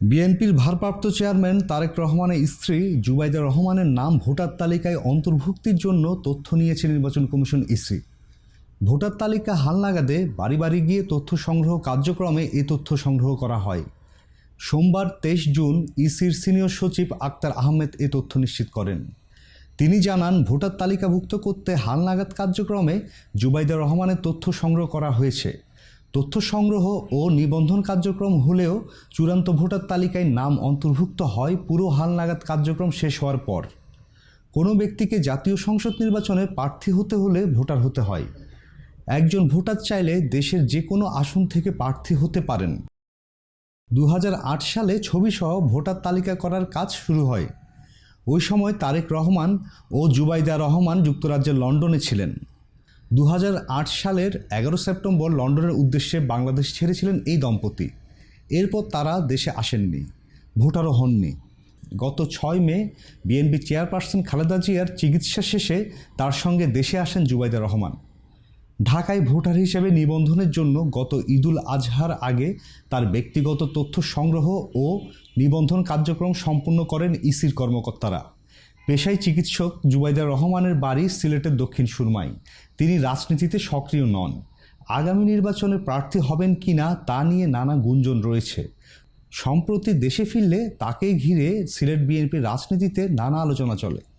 বিএনপির ভারপ্রাপ্ত চেয়ারম্যান তারেক রহমানের স্ত্রী জুবাইদা রহমানের নাম ভোটার তালিকায় অন্তর্ভুক্তির জন্য তথ্য নিয়েছে নির্বাচন কমিশন ইসি। ভোটার তালিকা হালনাগাদে বাড়ি বাড়ি গিয়ে তথ্য সংগ্রহ কার্যক্রমে এ তথ্য সংগ্রহ করা হয়। সোমবার তেইশ জুন ইসির সিনিয়র সচিব আক্তার আহমেদ এ তথ্য নিশ্চিত করেন। তিনি জানান, ভোটার তালিকাভুক্ত করতে হালনাগাদ কার্যক্রমে জুবাইদা রহমানের তথ্য সংগ্রহ করা হয়েছে। তথ্য সংগ্রহ ও নিবন্ধন কার্যক্রম হলেও চূড়ান্ত ভোটার তালিকায় নাম অন্তর্ভুক্ত হয় পুরো হালনাগাদ কার্যক্রম শেষ হওয়ার পর। কোনো ব্যক্তিকে জাতীয় সংসদ নির্বাচনে প্রার্থী হতে হলে ভোটার হতে হয়। একজন ভোটার চাইলে দেশের যে কোনো আসন থেকে প্রার্থী হতে পারেন। দু হাজার আট সালে ছবিসহ ভোটার তালিকা করার কাজ শুরু হয়। ওই সময় তারেক রহমান ও জুবাইদা রহমান যুক্তরাজ্যের লন্ডনে ছিলেন। দু হাজার আট সালের এগারো সেপ্টেম্বর লন্ডনের উদ্দেশ্যে বাংলাদেশ ছেড়েছিলেন এই দম্পতি। এরপর তারা দেশে আসেননি, ভোটারও হননি। গত ছয় মে, বিএনপি চেয়ারপারসন খালেদা জিয়ার চিকিৎসা শেষে তার সঙ্গে দেশে আসেন জুবাইদা রহমান। ঢাকায় ভোটার হিসেবে নিবন্ধনের জন্য গত ঈদুল আজহার আগে তার ব্যক্তিগত তথ্য সংগ্রহ ও নিবন্ধন কার্যক্রম সম্পূর্ণ করেন ইসির কর্মকর্তারা। পেশায় চিকিৎসক জুবাইদা রহমানের বাড়ি সিলেটের দক্ষিণ সুরমাই তিনি রাজনীতিতে সক্রিয় নন। আগামী নির্বাচনে প্রার্থী হবেন কি না তা নিয়ে নানা গুঞ্জন রয়েছে। সম্প্রতি দেশে ফিরলে তাকে ঘিরে সিলেট বিএনপির রাজনীতিতে নানা আলোচনা চলে।